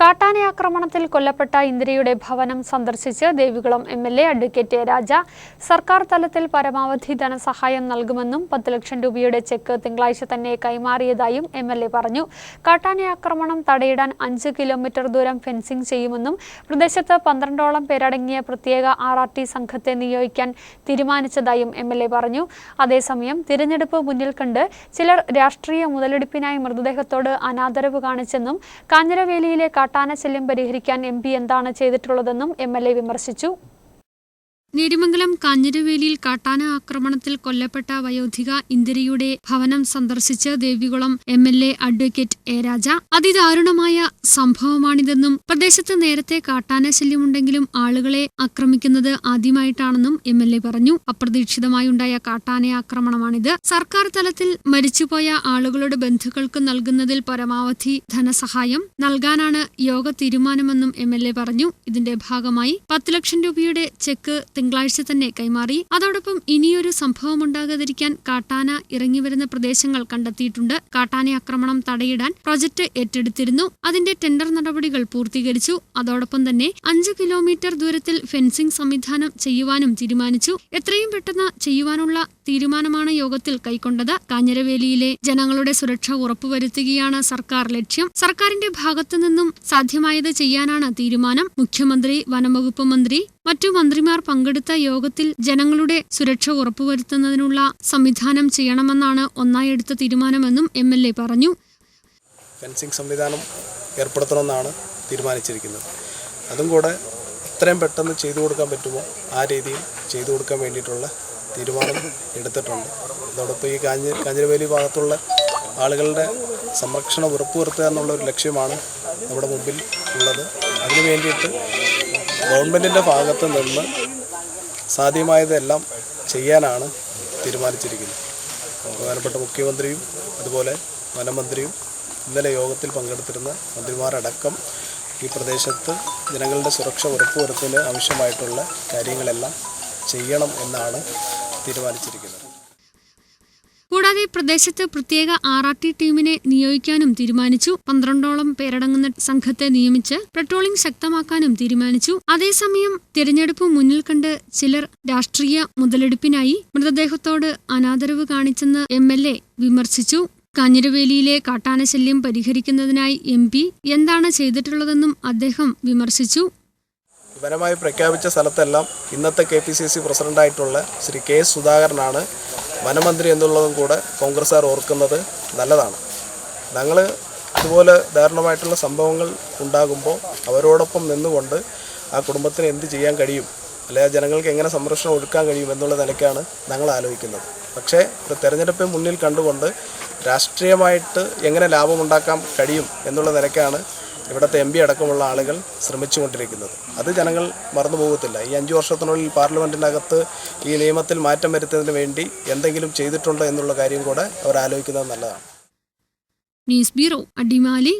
കാട്ടാന ആക്രമണത്തിൽ കൊല്ലപ്പെട്ട ഇന്ദിരയുടെ ഭവനം സന്ദർശിച്ച് Devikulam M L A advocate Raja സർക്കാർ തലത്തിൽ പരമാവധി ധനസഹായം നൽകുമെന്നും പത്ത് ലക്ഷം രൂപയുടെ ചെക്ക് തിങ്കളാഴ്ച തന്നെ കൈമാറിയതായും എം എൽ എ പറഞ്ഞു. കാട്ടാന ആക്രമണം തടയിടാൻ അഞ്ച് കിലോമീറ്റർ ദൂരം ഫെൻസിംഗ് ചെയ്യുമെന്നും പ്രദേശത്ത് പന്ത്രണ്ടോളം പേരടങ്ങിയ പ്രത്യേക ആർ ആർ ടി സംഘത്തെ നിയോഗിക്കാൻ തീരുമാനിച്ചതായും എം എൽ എ പറഞ്ഞു. അതേസമയം തിരഞ്ഞെടുപ്പ് മുന്നിൽ കണ്ട് ചിലർ രാഷ്ട്രീയ മുതലെടുപ്പിനായി മൃതദേഹത്തോട് അനാദരവ് കാണിച്ചെന്നും കാഞ്ഞിരവേലിയിലെ കാട്ടാന ശല്യം പരിഹരിക്കാൻ എം എന്താണ് ചെയ്തിട്ടുള്ളതെന്നും എ വിമർശിച്ചു നേരിമംഗലം കാഞ്ഞിരവേലിയിൽ കാട്ടാന ആക്രമണത്തിൽ കൊല്ലപ്പെട്ട വയോധിക ഇന്ദിരയുടെ ഭവനം സന്ദർശിച്ച് Devikulam M L A advocate A Raja. അതിദാരുണമായ സംഭവമാണിതെന്നും പ്രദേശത്ത് നേരത്തെ കാട്ടാന ശല്യമുണ്ടെങ്കിലും ആളുകളെ ആക്രമിക്കുന്നത് ആദ്യമായിട്ടാണെന്നും എം എൽ എ പറഞ്ഞു. അപ്രതീക്ഷിതമായുണ്ടായ കാട്ടാന ആക്രമണമാണിത്. സർക്കാർ തലത്തിൽ മരിച്ചുപോയ ആളുകളുടെ ബന്ധുക്കൾക്ക് നൽകുന്നതിൽ പരമാവധി ധനസഹായം നൽകാനാണ് യോഗ തീരുമാനമെന്നും എം എൽ എ പറഞ്ഞു. ഇതിന്റെ ഭാഗമായി പത്ത് ലക്ഷം രൂപയുടെ ചെക്ക് തിങ്കളാഴ്ച തന്നെ കൈമാറി. അതോടൊപ്പം ഇനിയൊരു സംഭവം ഉണ്ടാകാതിരിക്കാൻ കാട്ടാന ഇറങ്ങി വരുന്ന പ്രദേശങ്ങൾ കണ്ടെത്തിയിട്ടുണ്ട്. കാട്ടാന ആക്രമണം തടയിടാൻ പ്രൊജക്ട് ഏറ്റെടുത്തിരുന്നു. അതിന്റെ ടെൻഡർ നടപടികൾ പൂർത്തീകരിച്ചു. അതോടൊപ്പം തന്നെ അഞ്ച് കിലോമീറ്റർ ദൂരത്തിൽ ഫെൻസിംഗ് സംവിധാനം ചെയ്യുവാനും തീരുമാനിച്ചു. എത്രയും പെട്ടെന്ന് ചെയ്യുവാനുള്ള തീരുമാനമാണ് യോഗത്തിൽ കൈക്കൊണ്ടത്. കാഞ്ഞിരവേലിയിലെ ജനങ്ങളുടെ സുരക്ഷ ഉറപ്പുവരുത്തുകയാണ് സർക്കാർ ലക്ഷ്യം. സർക്കാരിന്റെ ഭാഗത്തു നിന്നും സാധ്യമായത് ചെയ്യാനാണ് തീരുമാനം. മുഖ്യമന്ത്രി വനംവകുപ്പ് മന്ത്രി മറ്റു മന്ത്രിമാർ പങ്കെടുത്ത യോഗത്തിൽ ജനങ്ങളുടെ സുരക്ഷ ഉറപ്പുവരുത്തുന്നതിനുള്ള സംവിധാനം ചെയ്യണമെന്നാണ് ഒന്നായി എടുത്ത തീരുമാനമെന്നും എം എൽ എ പറഞ്ഞു. ഫെൻസിംഗ് സംവിധാനം ഏർപ്പെടുത്തണമെന്നാണ് തീരുമാനിച്ചിരിക്കുന്നത്. അതും കൂടെ എത്രയും പെട്ടെന്ന് ചെയ്തു കൊടുക്കാൻ പറ്റുമോ? ആ രീതിയിൽ ചെയ്തു കൊടുക്കാൻ വേണ്ടിയിട്ടുള്ള തീരുമാനം എടുത്തിട്ടുണ്ട്. അതോടൊപ്പം ഈ കാഞ്ഞ കാഞ്ഞിരവേലി ഭാഗത്തുള്ള ആളുകളുടെ സംരക്ഷണം ഉറപ്പുവരുത്തുക എന്നുള്ള ഒരു ലക്ഷ്യമാണ് നമ്മുടെ മുമ്പിൽ ഉള്ളത്. അതിനു വേണ്ടിയിട്ട് ഗവൺമെന്റിന്റെ ഭാഗത്ത് നിന്ന് സാധ്യമായതെല്ലാം ചെയ്യാനാണ് തീരുമാനിച്ചിരിക്കുന്നത്. ബഹുമാനപ്പെട്ട മുഖ്യമന്ത്രിയും അതുപോലെ വനമന്ത്രിയും ഇന്നലെ യോഗത്തിൽ പങ്കെടുത്തിരുന്ന മന്ത്രിമാരടക്കം ഈ പ്രദേശത്ത് ജനങ്ങളുടെ സുരക്ഷ ഉറപ്പുവരുത്തുന്നതിന് ആവശ്യമായിട്ടുള്ള കാര്യങ്ങളെല്ലാം ചെയ്യണം എന്നാണ് തീരുമാനിച്ചിരിക്കുന്നത്. കൂടാതെ പ്രദേശത്ത് പ്രത്യേക ആർ ആർ ടി ടീമിനെ നിയോഗിക്കാനും തീരുമാനിച്ചു. പന്ത്രണ്ടോളം പേരടങ്ങുന്ന സംഘത്തെ നിയമിച്ച് പെട്രോളിംഗ് ശക്തമാക്കാനും തീരുമാനിച്ചു. അതേസമയം തിരഞ്ഞെടുപ്പ് മുന്നിൽ കണ്ട് ചിലർ രാഷ്ട്രീയ മുതലെടുപ്പിനായി മൃതദേഹത്തോട് അനാദരവ് കാണിച്ചെന്ന് എം എൽ എ വിമർശിച്ചു. കാഞ്ഞിരവേലിയിലെ കാട്ടാനശല്യം പരിഹരിക്കുന്നതിനായി എം പി എന്താണ് ചെയ്തിട്ടുള്ളതെന്നും അദ്ദേഹം വിമർശിച്ചു. വനമായി പ്രഖ്യാപിച്ച സ്ഥലത്തെല്ലാം ഇന്നത്തെ കെ പി സി സി പ്രസിഡന്റായിട്ടുള്ള ശ്രീ കെ എസ് സുധാകരനാണ് വനമന്ത്രി എന്നുള്ളതും കൂടെ കോൺഗ്രസ്സുകാർ ഓർക്കുന്നത് നല്ലതാണ്. ഞങ്ങൾ ഇതുപോലെ ദാരുണമായിട്ടുള്ള സംഭവങ്ങൾ ഉണ്ടാകുമ്പോൾ അവരോടൊപ്പം നിന്നുകൊണ്ട് ആ കുടുംബത്തിന് എന്ത് ചെയ്യാൻ കഴിയും? അല്ലെ ആ ജനങ്ങൾക്ക് എങ്ങനെ സംരക്ഷണം ഒഴുക്കാൻ കഴിയും എന്നുള്ള നിലയ്ക്കാണ് ഞങ്ങൾ ആലോചിക്കുന്നത്. പക്ഷേ ഒരു തെരഞ്ഞെടുപ്പ് മുന്നിൽ കണ്ടുകൊണ്ട് രാഷ്ട്രീയമായിട്ട് എങ്ങനെ ലാഭമുണ്ടാക്കാൻ കഴിയും എന്നുള്ള നിലയ്ക്കാണ് ഇവിടുത്തെ എം പി അടക്കമുള്ള ആളുകൾ ശ്രമിച്ചുകൊണ്ടിരിക്കുന്നത്. അത് ജനങ്ങൾ മറന്നു പോകത്തില്ല. ഈ അഞ്ച് വർഷത്തിനുള്ളിൽ പാർലമെന്റിനകത്ത് ഈ നിയമത്തിൽ മാറ്റം വരുത്തുന്നതിന് വേണ്ടി എന്തെങ്കിലും ചെയ്തിട്ടുണ്ടോ എന്നുള്ള കാര്യം കൂടെ അവർ ആലോചിക്കുന്നത് നല്ലതാണ്. News bureau Adimali